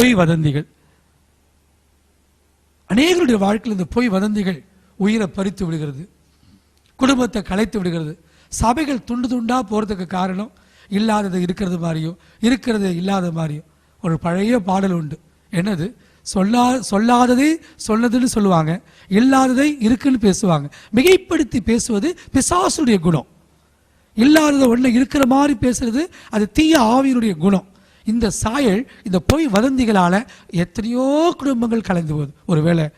பொய் வதந்திகள். அநேகருடைய வாழ்க்கையில் இந்த பொய் வதந்திகள் உயிரை பறித்து விடுகிறது. குடும்பத்தை கலைத்து விடுகிறது. சபைகள் துண்டு துண்டாக போகிறதுக்கு காரணம் இல்லாதது இருக்கிறது மாதிரியும் இருக்கிறது இல்லாத மாதிரியும். ஒரு பழைய பாடல் உண்டு. என்னது? சொல்லா சொல்லாததை சொன்னதுன்னு சொல்லுவாங்க. இல்லாததை இருக்குன்னு பேசுவாங்க. மிகைப்படுத்தி பேசுவது பிசாசுடைய குணம். இல்லாததை ஒன்று இருக்கிற மாதிரி பேசுறது அது தீய ஆவியினுடைய குணம். இந்த சாயல் இந்த பொய் வதந்திகளால் எத்தனையோ குடும்பங்கள் கலைந்து போகுது. ஒருவேளை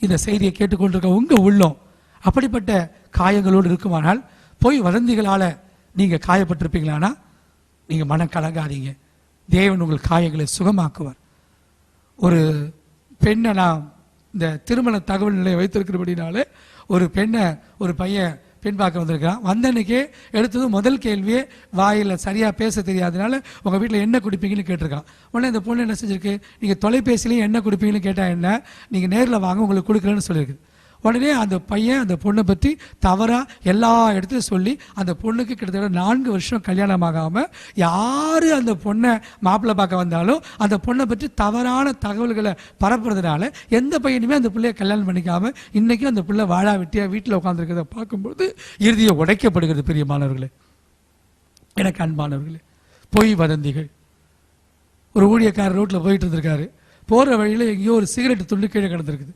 இந்த செய்தியை கேட்டுக்கொண்டிருக்க உங்கள் உள்ளம் அப்படிப்பட்ட காயங்களோடு இருக்குமானால் பொய் வதந்திகளால் நீங்கள் காயப்பட்டிருப்பீங்களானா நீங்கள் மனம் கலங்காதீங்க. தேவன் உங்கள் காயங்களை சுகமாக்குவார். ஒரு பெண்ணை நான் இந்த திருமண தகவல் நிலையை வைத்திருக்கிறபடினால ஒரு பெண்ணை ஒரு பையன் பின்பாக்க பார்க்க வந்திருக்கான் வந்தன்னைக்கே எடுத்தது முதல் கேள்வியே வாயில் சரியாக பேச தெரியாதனால உங்கள் வீட்டில் என்ன குடிப்பீங்கன்னு கேட்டிருக்கான். உடனே இந்த பொண்ணு என்ன செஞ்சிருக்கு? நீங்கள் தொலைபேசியிலையும் என்ன குடிப்பீங்கன்னு கேட்டால் என்ன? நீங்கள் நேரில் வாங்க உங்களுக்கு கொடுக்குறேன்னு சொல்லியிருக்கு. உடனே அந்த பையன் அந்த பொண்ணை பற்றி தவறாக எல்லா இடத்துலையும் சொல்லி அந்த பொண்ணுக்கு கிட்டத்தட்ட நான்கு வருஷம் கல்யாணம் ஆகாமல் யார் அந்த பொண்ணை மாப்பிள்ளை பார்க்க வந்தாலும் அந்த பொண்ணை பற்றி தவறான தகவல்களை பரப்புறதுனால எந்த பையனுமே அந்த பிள்ளைய கல்யாணம் பண்ணிக்காமல் இன்றைக்கும் அந்த பிள்ளை வாழா வெட்டியாக வீட்டில் உட்காந்துருக்கிறத பார்க்கும்போது இறுதியை உடைக்கப்படுகிறது பெரிய மாணவர்களே எனக்கு அன்பானவர்களே பொய் வதந்திகள். ஒரு ஊழியக்காரர் ரோட்டில் போயிட்டு இருந்திருக்காரு. போகிற வழியில் எங்கேயோ ஒரு சிகரெட் துண்டு கீழே கிடந்திருக்குது.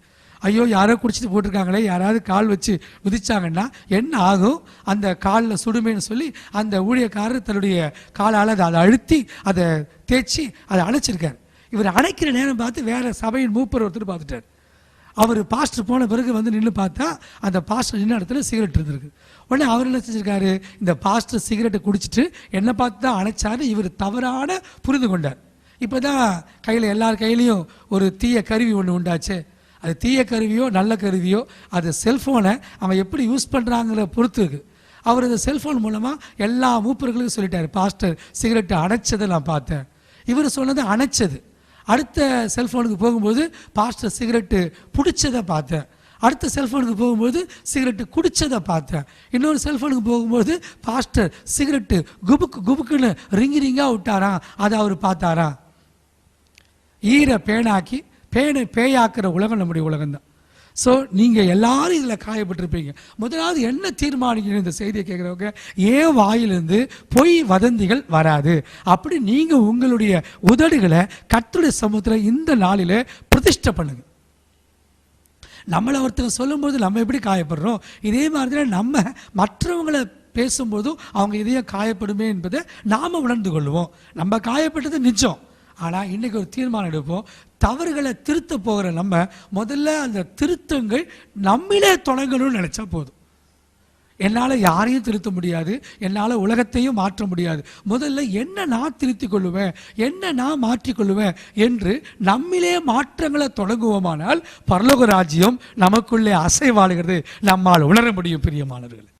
ஐயோ யாரோ குடிச்சிட்டு போட்டிருக்காங்களே யாராவது கால் வச்சு குதிச்சாங்கன்னா என்ன ஆகும்? அந்த காலில் சுடுமேன்னு சொல்லி அந்த ஊழியக்காரர் தன்னுடைய காலால் அதை அதை அழுத்தி அதை தேய்ச்சி அதை அணைச்சிருக்கார். இவர் அணைக்கிற நேரம் பார்த்து வேற சபையின் மூப்பர் ஒருத்தர் பார்த்துட்டார். அவர் பாஸ்டர் போன பிறகு வந்து நின்று பார்த்தா அந்த பாஸ்டர் நின்ன இடத்துல சிகரெட் இருந்திருக்கு. உடனே அவர் என்ன செஞ்சிருக்காரு? இந்த பாஸ்டர் சிகரெட்டை குடிச்சிட்டு என்னை பார்த்து தான் அணைச்சாரு இவர் தவறான புரிந்து கொண்டார். இப்போ தான் கையில் எல்லார் கையிலையும் ஒரு தீய கருவி ஒன்று உண்டாச்சு. அது தீய கருவியோ நல்ல கருவியோ அது செல்ஃபோனை அவன் எப்படி யூஸ் பண்ணுறாங்கிற பொறுத்து அவர் இந்த செல்ஃபோன் மூலமாக எல்லா மூப்பர்களுக்கும் சொல்லிட்டார். பாஸ்டர் சிகரெட்டு அணைச்சதை நான் பார்த்தேன். இவர் சொன்னது அணைச்சது. அடுத்த செல்ஃபோனுக்கு போகும்போது பாஸ்டர் சிகரெட்டு பிடிச்சதை பார்த்தேன். அடுத்த செல்ஃபோனுக்கு போகும்போது சிகரெட்டு குடிச்சதை பார்த்தேன். இன்னொரு செல்ஃபோனுக்கு போகும்போது பாஸ்டர் சிகரெட்டு குபுக்கு குபுக்குன்னு ரிங்கி ரிங்காக விட்டாராம். அதை அவர் பார்த்தாராம். ஈர பேனாக்கி பேனை பேயாக்குற உலகம் நம்முடைய உலகம் தான் ஸோ நீங்கள் எல்லாரும் இதில் காயப்பட்டிருப்பீங்க. முதலாவது என்ன தீர்மானிக்கணும் இந்த செய்தியை கேட்குறவங்க? ஏன் வாயிலிருந்து பொய் வதந்திகள் வராது? அப்படி நீங்கள் உங்களுடைய உதடுகளை கத்துடைய சமூகத்தில் இந்த நாளில் பிரதிஷ்டை பண்ணுங்க. நம்மளை ஒருத்தர் சொல்லும்போது நம்ம எப்படி காயப்படுறோம்? இதே மாதிரி தான் நம்ம மற்றவங்களை பேசும்போதும் அவங்க இதயம் காயப்படுமே என்பதை நாம் உணர்ந்து கொள்வோம். நம்ம காயப்பட்டது நிஜம். ஆனால் இன்றைக்கி ஒரு தீர்மானம் எடுப்போம். தவறுகளை திருத்த போகிற நம்ம முதல்ல அந்த திருத்தங்கள் நம்மளே தொடங்கணும்னு நினச்சா போதும். என்னால் யாரையும் திருத்த முடியாது. என்னால் உலகத்தையும் மாற்ற முடியாது. முதல்ல என்ன நான் திருத்திக் கொள்ளுவேன்? என்ன நான் மாற்றிக்கொள்ளுவேன் என்று நம்மிலே மாற்றங்களை தொடங்குவோமானால் பரலோக ராஜ்யம் நமக்குள்ளே அசைவாளுகிறது நம்மால் உணர முடியும் பிரியமானவர்கள்.